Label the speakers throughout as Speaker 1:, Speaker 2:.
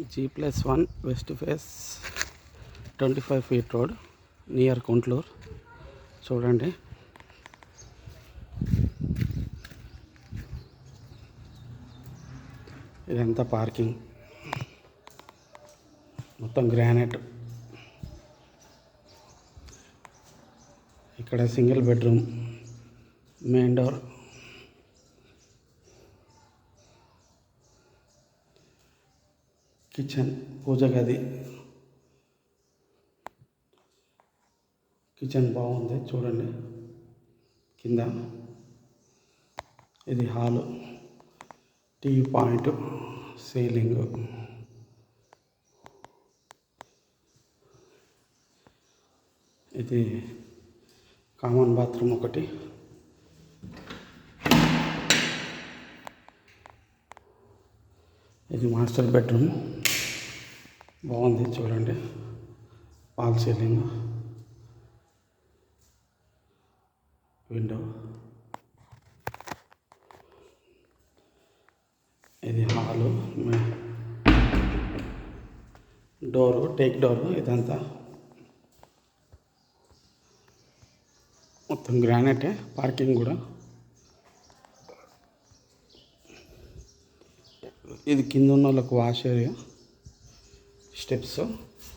Speaker 1: G plus one west face twenty five feet road near Kuntloor చూడండి. ఇదంతా parking. మొత్తం granite. ఇక్కడ single bedroom main door. Kitchen puja గది kitchen బాగుంది చూడండి. కింద ఇది హాలు. TV point ceiling. ఇది కామన్ బాత్రూమ్ ఒకటి. ఇది మాస్టర్ బెడ్రూమ్. బాగుంది చూడండి. Fall ceiling. విండో. ఇది హాలు. డోరు టేక్ డోరు ఇదంతా. మొత్తం గ్రానైటే పార్కింగ్ కూడా. ఇది కింద ఉన్న వాళ్ళకు వాష్ ఏరియా. స్టెప్స్.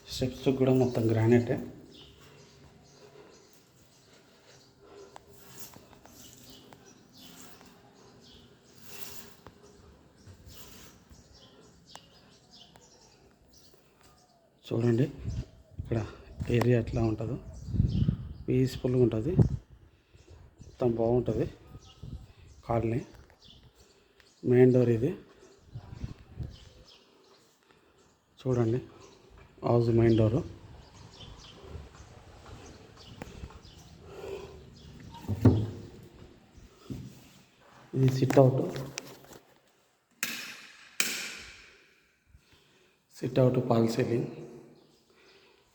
Speaker 1: స్టెప్స్ కూడా మొత్తం గ్రానైటే. చూడండి ఇక్కడ ఏరియా ఎట్లా ఉంటుందో. పీస్ఫుల్గా ఉంటుంది. మొత్తం బాగుంటుంది. కాలనీ. మెయిన్ డోర్ ఇది. చూడండి. హౌస్ మెయిన్ డోరు ఇది sit out sit out fall ceiling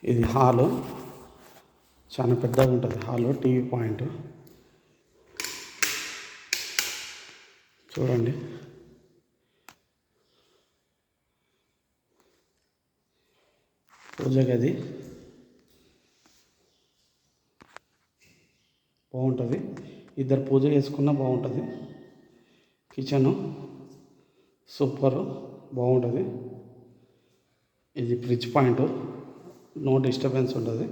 Speaker 1: ఇది హాలు చాలా పెద్దగా ఉంటుంది. హాలు టీవీ పాయింట్ చూడండి. పూజ గది బాగుంటుంది. ఇద్దరు పూజ చేసుకున్నా బాగుంటుంది. కిచెను సూపర్ బాగుంటుంది. ఇది ఫ్రిడ్జ్ పాయింట్. నో డిస్టర్బెన్స్ ఉంటుంది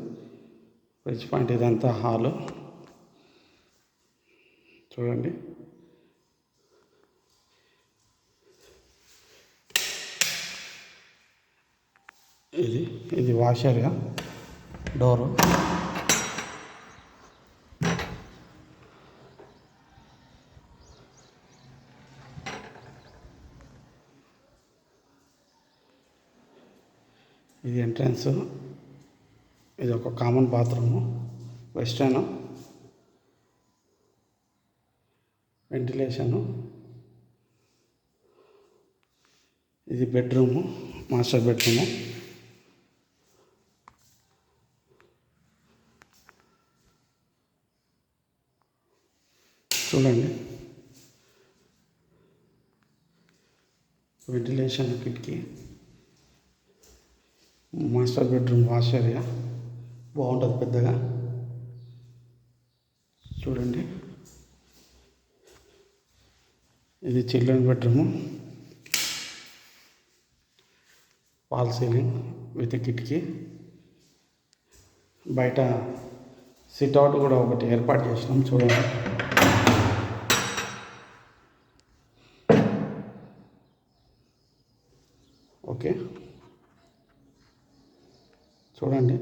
Speaker 1: ఫ్రిడ్జ్ పాయింట్ ఇదంతా హాలు. చూడండి. ఇది ఇది వాషర్గా డోరు. ఇది ఎంట్రన్స్ ఇది ఒక కామన్ బాత్రూము వెస్టర్న్ వెంటిలేషను ఇది బెడ్రూము మాస్టర్ బెడ్రూము చూడండి. వెంటిలేషన్ కిటికీ. మాస్టర్ బెడ్రూమ్ వాష్ ఏరియా బాగుంటుంది పెద్దగా. చూడండి. ఇది children bedroom wall ceiling with కిటికీ. బయట సిట్అవుట్ కూడా ఒకటి ఏర్పాటు చేసినాం చూడండి. ఓకే. చూడండి.